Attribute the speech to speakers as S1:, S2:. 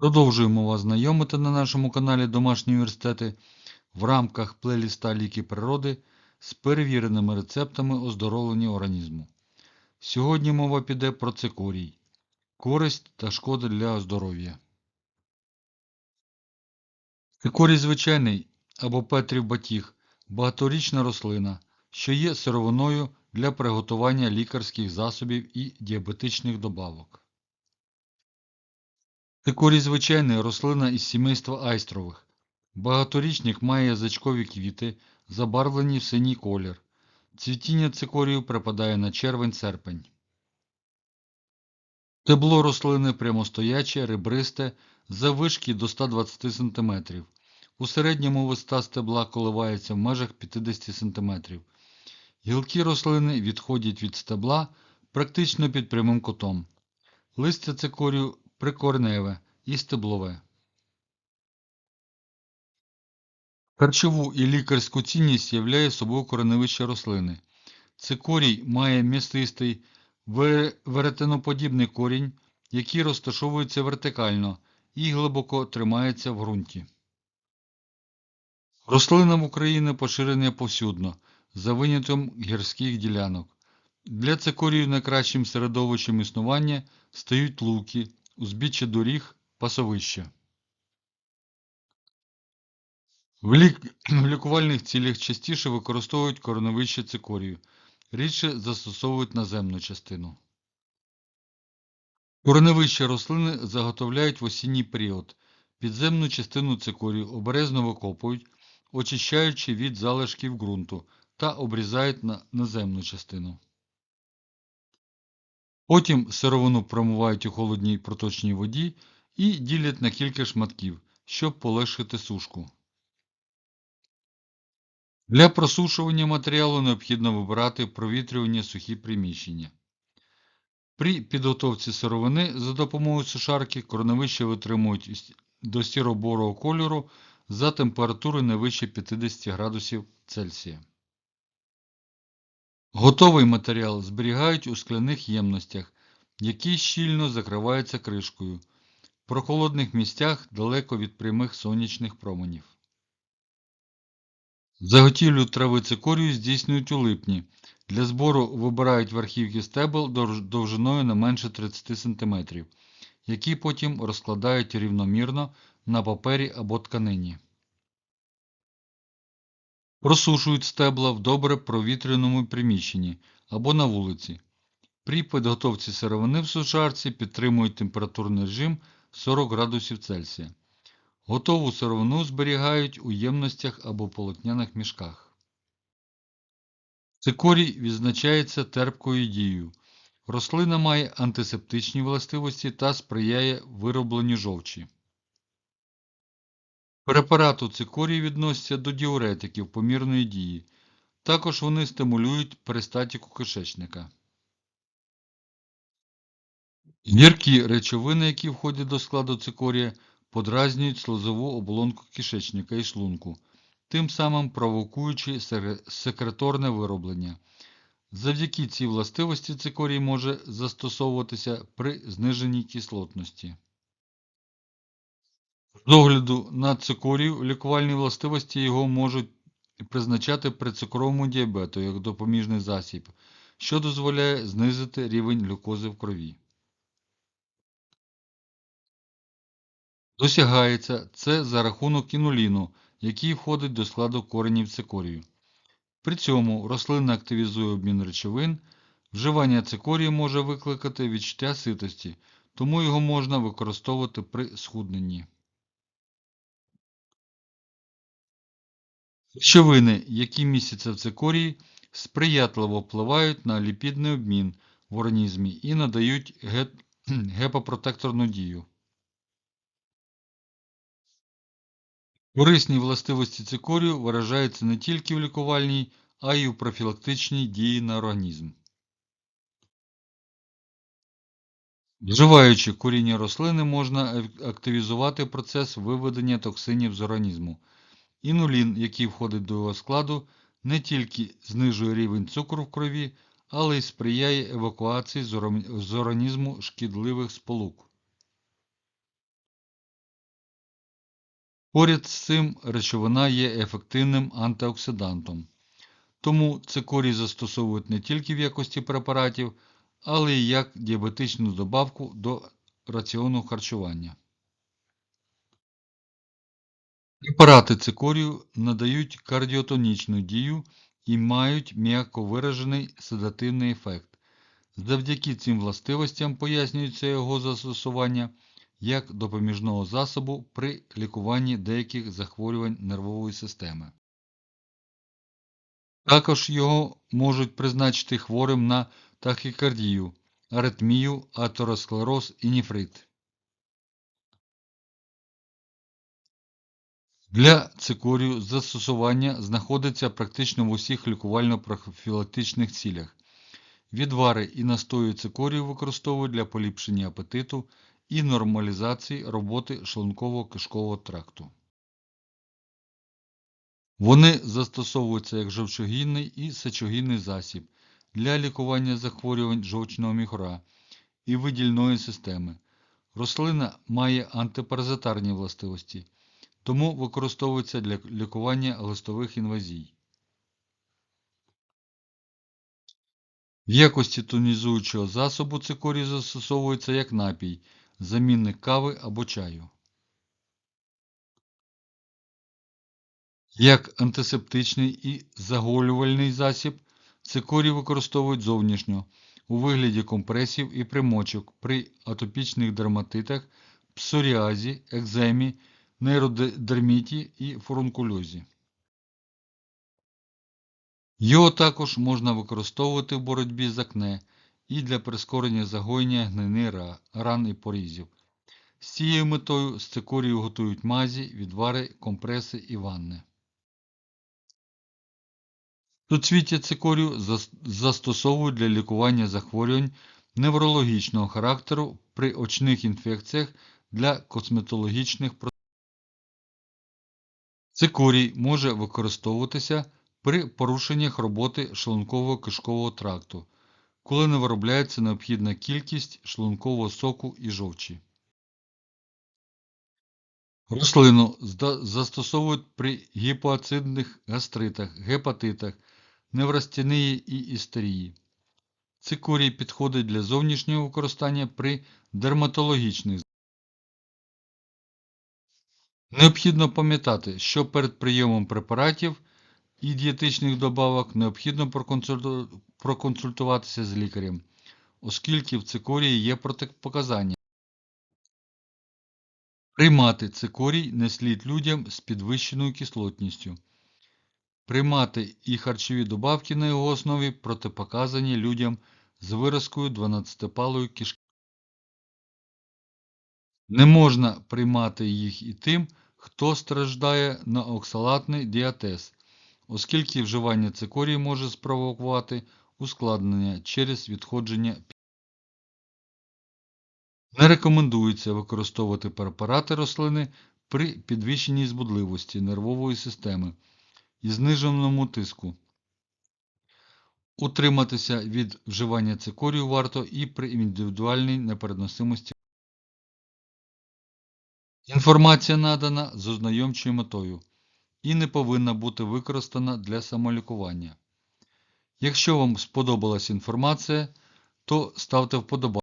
S1: Продовжуємо вас знайомити на нашому каналі Домашні університети в рамках плейліста Ліки природи з перевіреними рецептами оздоровлення організму. Сьогодні мова піде про цикорій. Користь та шкода для здоров'я. Цикорій звичайний або Петрів батіг – багаторічна рослина, що є сировиною для приготування лікарських засобів і діабетичних добавок. Цикорій звичайний рослина із сімейства айстрових. Багаторічник має язичкові квіти, забарвлені в синій колір. Цвітіння цикорію припадає на червень-серпень. Стебло рослини прямостояче, ребристе, заввишки до 120 см. У середньому висота стебла коливається в межах 50 см. Гілки рослини відходять від стебла практично під прямим кутом. Листя цикорію прикорневе і стеблове. Харчову і лікарську цінність являє собою кореневище рослини. Цикорій має м'ясистий веретеноподібний корінь, який розташовується вертикально і глибоко тримається в ґрунті. Рослина в Україні поширена повсюдно, за винятком гірських ділянок. Для цикорію найкращим середовищем існування стають луки, узбіччя доріг, пасовища. В, лік... в лікувальних цілях частіше використовують кореневище цикорію, рідше застосовують наземну частину. Кореневище рослини заготовляють в осінній період. Підземну частину цикорію обережно викопують, очищаючи від залишків ґрунту та обрізають на наземну частину. Потім сировину промивають у холодній проточній воді і ділять на кілька шматків, щоб полегшити сушку. Для просушування матеріалу необхідно вибирати провітрювання сухі приміщення. При підготовці сировини за допомогою сушарки корневище витримують до сіро-борого кольору за температури не вище 50 градусів Цельсія. Готовий матеріал зберігають у скляних ємностях, які щільно закриваються кришкою, в прохолодних місцях далеко від прямих сонячних променів. Заготівлю трави цикорію здійснюють у липні. Для збору вибирають верхівки стебел довжиною не менше 30 см, які потім розкладають рівномірно на папері або тканині. Просушують стебла в добре провітряному приміщенні або на вулиці. При підготовці сировини в сушарці підтримують температурний режим 40 градусів Цельсія. Готову сировину зберігають у ємностях або полотняних мішках. Цикорій відзначається терпкою дією. Рослина має антисептичні властивості та сприяє виробленню жовчі. Препарати цикорії відносяться до діуретиків помірної дії. Також вони стимулюють перистатику кишечника. Гіркі речовини, які входять до складу цикорія, подразнюють слизову оболонку кишечника і шлунку, тим самим провокуючи секреторне вироблення. Завдяки цій властивості цикорій може застосовуватися при зниженні кислотності. З огляду на цикорію лікувальні властивості його можуть призначати при цукровому діабету як допоміжний засіб, що дозволяє знизити рівень глюкози в крові. Досягається це за рахунок інуліну, який входить до складу коренів цикорію. При цьому рослина активізує обмін речовин, вживання цикорію може викликати відчуття ситості, тому його можна використовувати при схудненні. Речовини, які містяться в цикорії, сприятливо впливають на ліпідний обмін в організмі і надають ге- гепопротекторну дію. Корисні властивості цикорію виражаються не тільки в лікувальній, а й у профілактичній дії на організм. Вживаючи коріння рослини, можна активізувати процес виведення токсинів з організму. Інулін, який входить до його складу, не тільки знижує рівень цукру в крові, але й сприяє евакуації з організму шкідливих сполук. Поряд з цим речовина є ефективним антиоксидантом. Тому цикорій застосовують не тільки в якості препаратів, але й як діабетичну добавку до раціону харчування. Препарати цикорію надають кардіотонічну дію і мають м'яко виражений седативний ефект. Завдяки цим властивостям пояснюється його застосування як допоміжного засобу при лікуванні деяких захворювань нервової системи. Також його можуть призначити хворим на тахікардію, аритмію, атеросклероз і нефрит. Для цикорію застосування знаходиться практично в усіх лікувально-профілактичних цілях. Відвари і настої цикорію використовують для поліпшення апетиту і нормалізації роботи шлунково-кишкового тракту. Вони застосовуються як жовчогінний і сечогінний засіб для лікування захворювань жовчного міхура і видільної системи. Рослина має антипаразитарні властивості, тому використовується для лікування листових інвазій. В якості тонізуючого засобу цикорій застосовується як напій, замінник кави або чаю. Як антисептичний і заголювальний засіб, цикорій використовують зовнішньо у вигляді компресів і примочок при атопічних дерматитах, псоріазі, екземі, нейродерміті і фурункульозі. Його також можна використовувати в боротьбі з акне і для прискорення загоєння гнини ран і порізів. З цією метою з цикорію готують мазі, відвари, компреси і ванни. Суцвіття цикорію застосовують для лікування захворювань неврологічного характеру при очних інфекціях для косметологічних процедур. Цикорій може використовуватися при порушеннях роботи шлунково-кишкового тракту, коли не виробляється необхідна кількість шлункового соку і жовчі. Рослину застосовують при гіпоацидних гастритах, гепатитах, неврастенії і істерії. Цикорій підходить для зовнішнього використання при дерматологічних Необхідно пам'ятати, що перед прийомом препаратів і дієтичних добавок необхідно проконсультуватися з лікарем, оскільки в цикорії є протипоказання. Приймати цикорій не слід людям з підвищеною кислотністю. Приймати і харчові добавки на його основі протипоказані людям з виразкою 12-палої кишки. Не можна приймати їх і тим, хто страждає на оксалатний діатез, оскільки вживання цикорії може спровокувати ускладнення через відходження Не рекомендується використовувати препарати рослини при підвищеній збудливості нервової системи і зниженому тиску. Утриматися від вживання цикорію варто і при індивідуальній непереносимості. Інформація надана з ознайомчою метою і не повинна бути використана для самолікування. Якщо вам сподобалась інформація, то ставте вподобайку.